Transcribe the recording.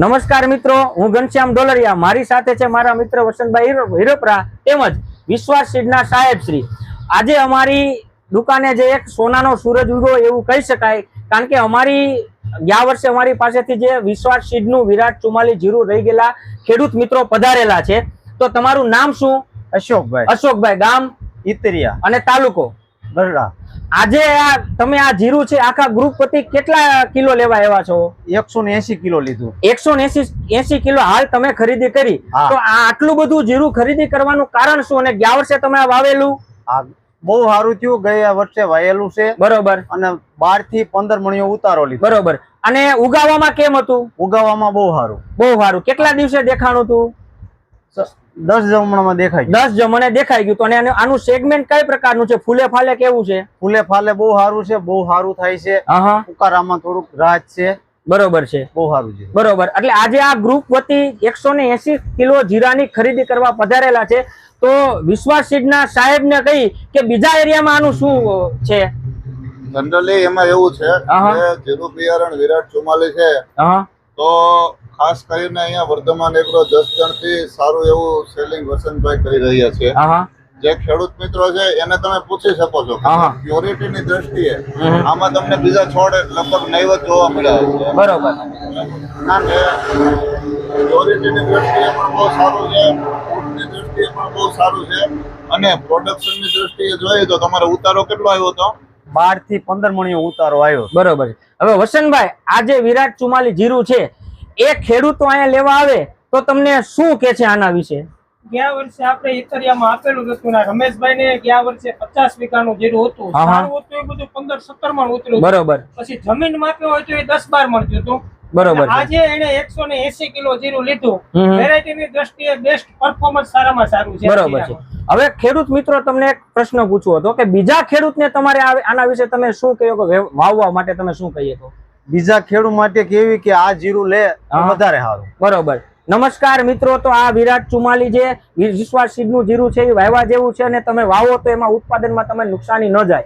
નમસ્કાર મિત્રો હું ઘનશ્યામ ડોલરિયા. મારી સાથે છે મારા મિત્ર વસંતભાઈ હિરો- હિરોપરા તેમજ વિશ્વાસ સીડના સાહેબ શ્રી. આજે અમારી દુકાને જે એક સોનાનો સૂરજ ઉગો એવું કહી શકાય કારણ કે અમારી ગયા વર્ષે અમારી પાસેથી જે વિશ્વાસ સીડનું વિરાટ ચુમાલી જીરું રહી ગયેલા ખેડૂત મિત્રો પધારેલા છે. તો તમારું નામ શું? અશોકભાઈ. અશોકભાઈ ગામ? ઇતરિયા અને તાલુકો? ગરડા આજે આ તમે આ જીરું છે આખા ગ્રુપ પતિ કેટલા કિલો લેવા એવા છો? એકસો ને એસી કિલો લીધું. એકસો એસી એસી કિલો હાલ તમે ખરીદી કરી. તો આ આટલું બધું જીરું ખરીદી કરવાનું કારણ શું અને ગયા વર્ષે તમે વાવેલું? બહુ સારું થયું ગયા વર્ષે વાયેલું છે. બરોબર. અને બારથી પંદર મણીઓ ઉતારો લીધો. બરોબર. અને ઉગાવામાં કેમ હતું? ઉગાવામાં બહુ સારું. બહુ સારું. કેટલા દિવસે દેખાણું હતું? દસ જમણામાં દેખાય દસ જમણે દેખાય દેખાઈ ગયું. તો અને આનું- આનું સેગમેન્ટ કઈ પ્રકારનું છે? ફૂલે ફાલે કેવું છે? ફૂલે ફાલે બહુ સારું છે બહુ સારું થાય છે. ઉકારામાં થોડુંક રાહત છે. બરોબર છે. બહુ સારું છે. બરોબર. એટલે આજે આ ગ્રુપ વતી એકસો ને એસી કિલો જીરાની ખરીદી કરવા પધારેલા છે. તો વિશ્વાસ સીડના સાહેબને કહી કે બીજા એરિયામાં આનું શું છે? જનરલી એમાં એવું છે. જીરું બિયારણ વિરાટ ચુમાલી છે. હા તો ખાસ કરીને અહીંયા વર્ધમાન એગ્રો દસ જણથી સારું એવું સેલિંગ વસંતભાઈ કરી રહ્યા છે. જે ખેડૂત મિત્રો છે એને તમે પૂછી શકો છો પ્યોરિટી ની દ્રષ્ટિએ આમાં તમને બીજા છોડ લગભગ નૈવત જોવા મળ્યા છે. બરોબર. દ્રષ્ટિએ પણ બહુ સારું છે ફૂડની દ્રષ્ટિએ પણ બહુ સારું છે. અને પ્રોડક્શનની દ્રષ્ટિએ જોઈએ તો તમારો ઉતારો કેટલો આવ્યો હતો? બારથી પંદર મણીઓ ઉતારો આવ્યો. બરોબર હવે વસંતભાઈ આજે વિરાટ ચુમાલી જીરું છે એ ખેડૂતો અહીંયા લેવા આવે તો તમને શું કે છે આના વિશે? ગયા વર્ષે આપણે ઇતરિયામાં આપેલું હતું ને રમેશભાઈ ને ગયા વર્ષે પચાસ વીઘાનું જીરું હતું. સારું એ બધું પંદર સત્તર મણ ઉતર્યું બરોબર. પછી જમીન માપ્યો હોય તો એ દસ બાર મણ થયું હતું. બરોબર આજે એને એકસો ને એસી કિલો જીરું લીધું. વેરાયટી ની દ્રષ્ટિએ બેસ્ટ પરફોર્મન્સ સારામાં સારું છે. બરોબર છે. હવે ખેડૂત મિત્રો તમને એક પ્રશ્ન પૂછવો હતો કે બીજા ખેડૂતને તમારે આ- આના વિશે તમે શું કહ્યું વાવવા માટે તમે શું કહીએ તો? બીજા ખેડૂત માટે કેવી કે આ જીરું લે વધારે સારું. બરોબર. નમસ્કાર મિત્રો તો આ વિરાટ ચુમાલી જે વિશ્વાસ સીડનું જીરું છે એ વાવવા જેવું છે અને તમે વાવો તો એમાં ઉત્પાદનમાં તમે નુકસાની ન જાય.